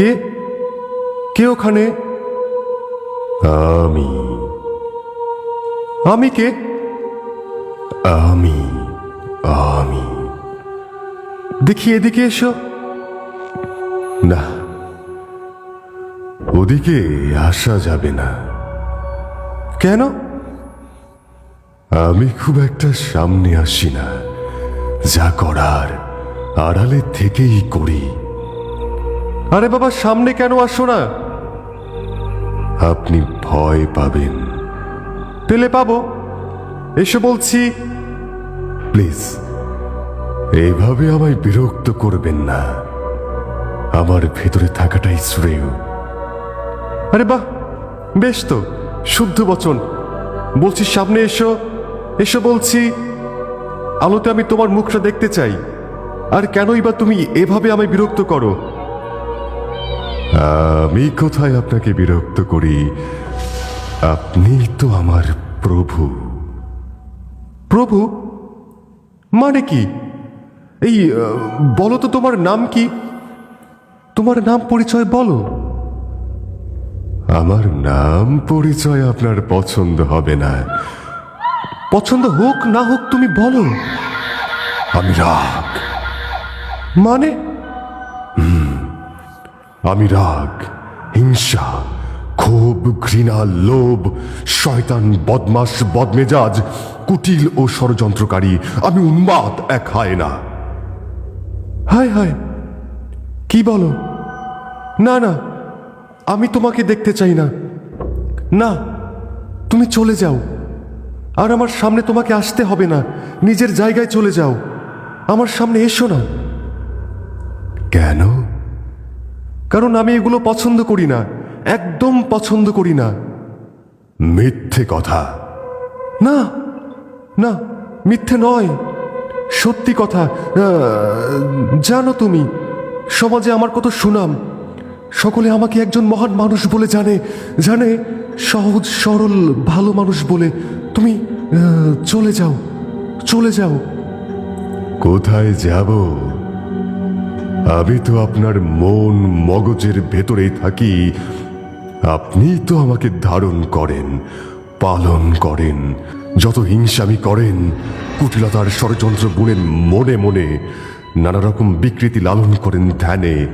কে? কে ওখানে? আমি। আমি কে? আমি। আমি। দেখি এদিকে এসো। না। ওদিকে আসা যাবে না। কেন? আমি খুব একটা সামনে আসি না। যা করার আড়ালে থেকেই করি। আরে বাবা সামনে কেন আসো না? আপনি ভয় পাবেন। পেলে পাবো। এসে বলছি। প্লিজ এইভাবে আমায় বিরক্ত করবেন না। আমার ভেতরে থাকাটাই শ্রেয়। আরে বাহ বেশ তো শুদ্ধ বচন। বলছি সামনে এসো। এসো বলছি আলোতে আমি তোমার মুখটা দেখতে চাই। আর কেনই বা তুমি এভাবে আমায় বিরক্ত করো? আমি কোথায় আপনাকে বিরক্ত করি? আপনি তো আমার প্রভু। প্রভু? মানে কি? এই বলো তো তোমার নাম কি? তোমার নাম পরিচয় বলো। আমার নাম পরিচয় আপনার পছন্দ হবে না। পছন্দ হোক না হোক তুমি বলো। আমি রাগ। মানে? আমি রাগ, হিংসা, ক্ষোভ, ঘৃণা, লোভ, শয়তান বদমাস বদমেজাজ, কুটিল ও ষড়যন্ত্রকারী, আমি উন্মাদ, এক হায় না। হায় হায়, কি বলো? না না, আমি তোমাকে দেখতে চাই না। না, তুমি চলে যাও। আর আমার সামনে তোমাকে আসতে হবে না। নিজের জায়গায় চলে যাও। আমার সামনে এসো না। কেন? কারণ আমি এগুলো পছন্দ করি না একদম পছন্দ করি না। মিথ্যে কথা। না না মিথ্যে নয়। সত্যি কথা জানো তুমি সমাজে আমার কত সুনাম। সকলে আমাকে একজন মহান মানুষ বলে জানে জানে সহজ সরল ভালো মানুষ বলে। তুমি চলে যাও চলে যাও। কোথায় যাব? আমি তো আপনার মন মগজের ভেতরেই থাকি। আপনি তো আমাকে ধারণ করেন, পালন করেন। যত হিংসামি করেন, কুটিলতার ষড়যন্ত্র বুনেন মনে মনে নানা রকম বিকৃতি লালন করেন ধ্যানে।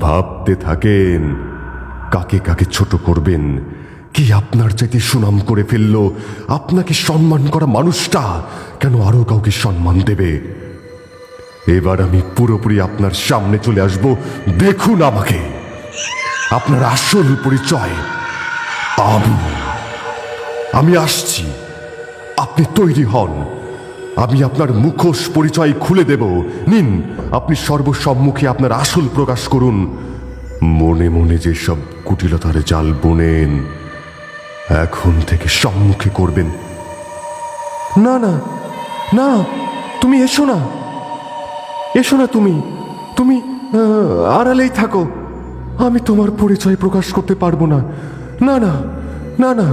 ভাবতে থাকেন, কাকে কাকে ছোট করবেন? কি আপনার চাইতে সুনাম করে ফেলল? আপনাকে সম্মান করা মানুষটা কেন আরও কাউকে সম্মান দেবে? এবার আমি পুরোপুরি আপনার সামনে চলে আসব। দেখুন আমাকে। আপনার আসল পরিচয়। আমি। আমি আসছি। আপনি তৈরি হন। আমি আপনার মুখোশ পরিচয় খুলে দেব। নিন, আপনি সর্বসম্মুখে আপনার আসল প্রকাশ করুন। মনে মনে যে সব কুটিলতার জাল বোনেন, এখন থেকে সম্মুখে করবেন। না না না, তুমি এসো না। এসো না তুমি। তুমি আড়ালেই থাকো। আমি তোমার পরিচয় প্রকাশ করতে পারব না। না না না না।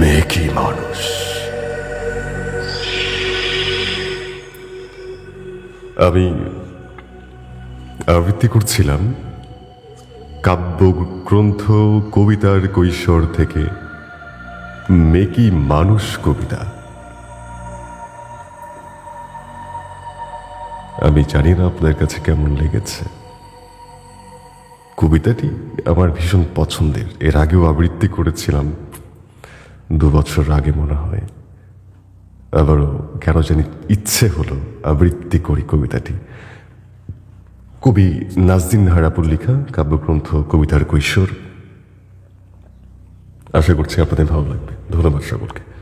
মেকি মানুষ? আমি আবৃত্তি করছিলাম। কাব্য গ্রন্থ কবিতার কৈশোর থেকে মেকি মানুষ কবিতা। আমি জানি না আপনার কাছে কেমন লেগেছে। কবিতাটি আমার ভীষণ পছন্দের। এর আগেও আবৃত্তি করেছিলাম। দু বছর আগে মনে হয়। আবারও কেন জানি ইচ্ছে হলো আবৃত্তি করি কবিতাটি। কবি নাজদিন হারাপুর লেখা কাব্যগ্রন্থ কবিতার কৈশোর। আশা করছি আপনাদের ভালো লাগবে। ধন্যবাদ সকলকে।